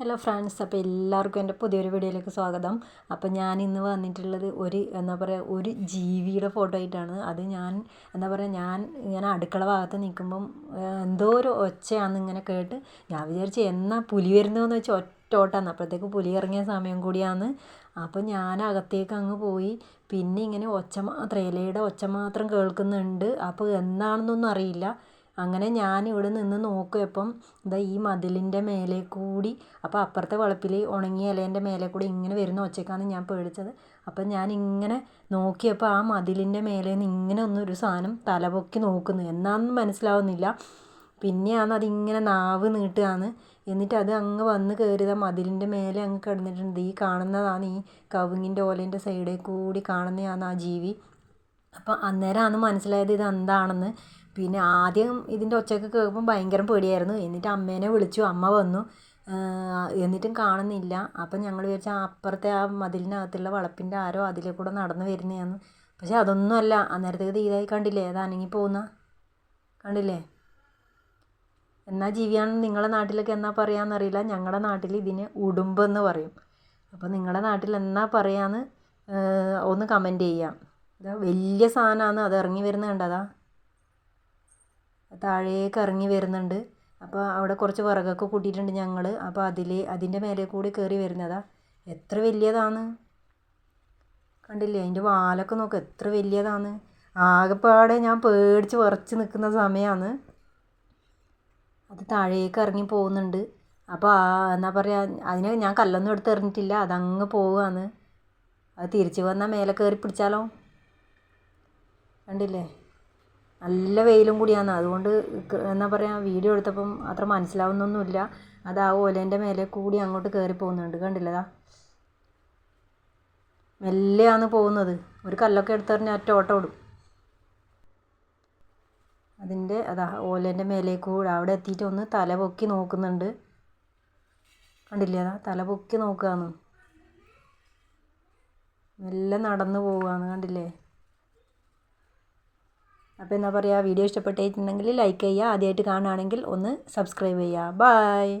Hello friends അപ്പോൾ എല്ലാവർക്കും എന്റെ പുതിയൊരു വീഡിയോയിലേക്ക് സ്വാഗതം. അപ്പോൾ ഞാൻ ഇന്ന് വന്നിട്ടുള്ളത് ഒരു എന്താ പറയുക ഒരു ജീവിയുടെ ഫോട്ടോ ആയിട്ടാണ്. അത് ഞാൻ എന്താ പറയുക ഞാൻ ഇങ്ങനെ അടുക്കള ഭാഗത്ത് നിൽക്കുമ്പം എന്തോ ഒരു ഒച്ചയാണെന്ന് ഇങ്ങനെ കേട്ട് ഞാൻ വിചാരിച്ചു എന്നാ പുലി വരുന്നതെന്ന് വെച്ചാൽ ഒറ്റോട്ടാണ് അപ്പോഴത്തേക്ക് പുലി ഇറങ്ങിയ സമയം കൂടിയാണ്. അപ്പോൾ ഞാൻ അകത്തേക്ക് അങ്ങ് പോയി. പിന്നെ ഇങ്ങനെ ഒച്ച മാത്രം ഇലയുടെ ഒച്ച മാത്രം കേൾക്കുന്നുണ്ട്. അപ്പോൾ എന്താണെന്നൊന്നും അറിയില്ല. അങ്ങനെ ഞാൻ ഇവിടെ നിന്ന് നോക്കിയപ്പം ദാ ഈ മതിലിന്റെ മേലെ കൂടി അപ്പോൾ അപ്പുറത്തെ വളപ്പിൽ ഉണങ്ങിയ ഇലേന്റെ മേലെ കൂടി ഇങ്ങനെ വരുന്ന ഒച്ചയ്ക്കാണ് ഞാൻ പേടിച്ചത്. അപ്പം ഞാൻ ഇങ്ങനെ നോക്കിയപ്പോൾ ആ മതിലിന്റെ മേലെ നിന്ന് ഇങ്ങനെ ഒന്നൊരു സാധനം തലപൊക്കി നോക്കുന്നു. എന്നാന്ന് മനസ്സിലാവുന്നില്ല. പിന്നെയാണ് അതിങ്ങനെ നാവ് നീട്ടുകയാണ്. എന്നിട്ട് അത് അങ്ങ് വന്ന് കയറിയത് മതിലിന്റെ മേലെ അങ്ങ് കിടന്നിട്ടുണ്ട്. ഈ കാണുന്നതാണ് ഈ കവുങ്ങിന്റെ ഓലേന്റെ സൈഡിൽ കൂടി കാണുന്നതാണ് ആ ജീവി. അപ്പം അന്നേരമാണ് മനസ്സിലായത് ഇത് എന്താണെന്ന് പിന്നെ ആദ്യം ഇതിന്റെ ഒച്ചയൊക്കെ കേൾക്കുമ്പോൾ ഭയങ്കര പേടിയായിരുന്നു. എന്നിട്ട് അമ്മേനെ വിളിച്ചു. അമ്മ വന്നു. എന്നിട്ടും കാണുന്നില്ല. അപ്പം ഞങ്ങൾ വിചാരിച്ചു അപ്പുറത്തെ ആ മതിലിനകത്തുള്ള വളപ്പിന്റെ ആരോ അതിലെ കൂടെ നടന്നു വരുന്നതാണ് പക്ഷേ അതൊന്നുമല്ല. അന്നേരത്തേക്ക് തീരായി കണ്ടില്ലേ? അത് അനങ്ങി പോകുന്ന? കണ്ടില്ലേ? എന്നാ ജീവിയാണ് നിങ്ങളുടെ നാട്ടിലൊക്കെ എന്നാ പറയാമെന്നറിയില്ല ഞങ്ങളുടെ നാട്ടിൽ ഇതിന് ഉടുമ്പെന്ന് പറയും. അപ്പോൾ നിങ്ങളുടെ നാട്ടിൽ എന്നാ പറയാമെന്ന് ഒന്ന് കമന്റ് ചെയ്യാം. ഇതാ വലിയ സാധനമാണ് അത് ഇറങ്ങി വരുന്നത് കണ്ടതാ. താഴേക്ക് ഇറങ്ങി വരുന്നുണ്ട്. അപ്പോൾ അവിടെ കുറച്ച് വിറകൊക്കെ കൂട്ടിയിട്ടുണ്ട് ഞങ്ങൾ അപ്പോൾ അതിൽ അതിന്റെ മേലെ കൂടി കയറി വരുന്നതാണ് എത്ര വലിയതാണ് കണ്ടില്ലേ? അതിന്റെ വാലൊക്കെ നോക്ക് എത്ര വലിയതാണ് ആകെപ്പാടെ ഞാൻ പേടിച്ച് വിറച്ച് നിൽക്കുന്ന സമയമാണ് അത് താഴേക്ക് ഇറങ്ങി പോകുന്നുണ്ട്. അപ്പോൾ ആ എന്നാ പറയുക അതിനെ ഞാൻ കല്ലൊന്നും എടുത്ത് എറിഞ്ഞിട്ടില്ല. അതങ്ങ് പോവുകയാണ് അത് തിരിച്ച് വന്നാൽ മേലെ കയറി പിടിച്ചാലോ? കണ്ടില്ലേ? നല്ല വെയിലും കൂടിയാണ്. അതുകൊണ്ട് എന്താ പറയുക വീഡിയോ എടുത്തപ്പം അത്ര മനസ്സിലാവുന്നൊന്നുമില്ല. അത് ആ ഓലേന്റെ മേലെ കൂടി അങ്ങോട്ട് കയറി പോകുന്നുണ്ട്. കണ്ടില്ലതാ മെല്ലെയാണ് പോകുന്നത്. ഒരു കല്ലൊക്കെ എടുത്തെറിഞ്ഞാൽ ഒറ്റ ഓട്ടം ഓടും അതിന്റെ അതാ ഓലേന്റെ മേലേക്ക് കൂടെ അവിടെ എത്തിയിട്ട് ഒന്ന് തല പൊക്കി നോക്കുന്നുണ്ട്. കണ്ടില്ലേ തല പൊക്കി നോക്കുകയാണ്. മെല്ലെ നടന്നു പോവുകയാണ്. കണ്ടില്ലേ? അപ്പോൾ എന്താ പറയുക വീഡിയോ ഇഷ്ടപ്പെട്ടിട്ടുണ്ടെങ്കിൽ ലൈക്ക് ചെയ്യുക. ആദ്യമായിട്ട് കാണുകയാണെങ്കിൽ ഒന്ന് സബ്സ്ക്രൈബ് ചെയ്യുക. ബായ്